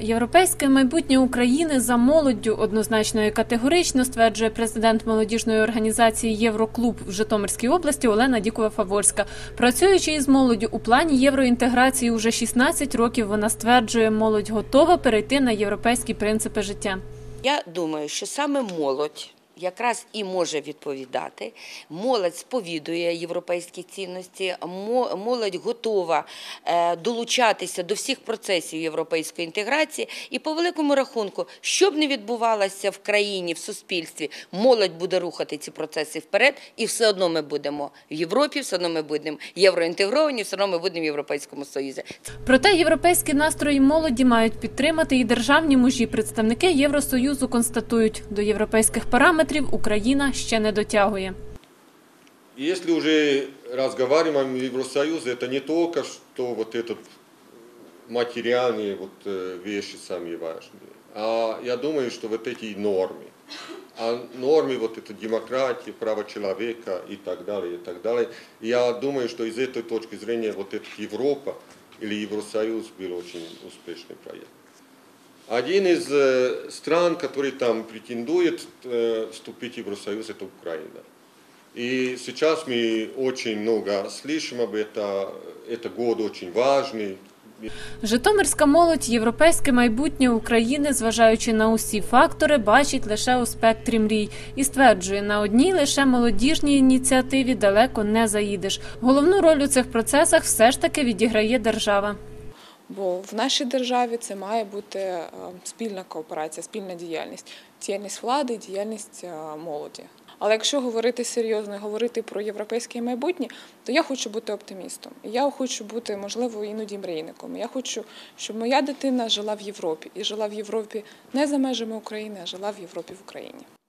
Європейське майбутнє України за молоддю однозначно і категорично стверджує президент молодіжної організації Євроклуб в Житомирській області Олена Дікова-Фаворська. Працюючи із молоддю у плані євроінтеграції уже 16 років, вона стверджує, молодь готова перейти на європейські принципи життя. Я думаю, що саме молодь якраз і може відповідати. Молодь сповідує європейські цінності, мо- молодь готова е, долучатися до всіх процесів європейської інтеграції. І по великому рахунку, що б не відбувалося в країні, в суспільстві, молодь буде рухати ці процеси вперед, і все одно ми будемо в Європі, все одно ми будемо євроінтегровані, все одно ми будемо в Європейському Союзі. Проте європейські настрої молоді мають підтримати і державні мужі. Представники Євросоюзу констатують, до європейських параметрів Україна ще не дотягує. Если уже разговариваем о Евросоюзе, это не только что вот этот материальные вот э, вещи самые важные, а я думаю, что вот эти нормы, а нормы вот это демократии, права человека и так далее, и так далее. Я думаю, что из этой точки зрения вот эта Европа или Евросоюз был очень успешный проект. Один из э, стран, который там претендует э, вступить в Евросоюз, это Украина. И сейчас мы очень много слышим об этом. Это год очень важный. Житомирська молодь європейське майбутнє України, зважаючи на усі фактори, бачить лише у спектрі мрій і стверджує, на одній лише молодіжній ініціативі далеко не заїдеш. Головну роль у цих процесах все ж таки відіграє держава. Бо в нашій державі це має бути е, спільна кооперація, спільна діяльність, діяльність влади, діяльність е, молоді. Але якщо говорити серйозно, говорити про європейське майбутнє, то я хочу бути оптимістом. Я хочу бути, можливо, іноді мрійником. Я хочу, щоб моя дитина жила в Європі і жила в Європі не за межами України, а жила в Європі в Україні.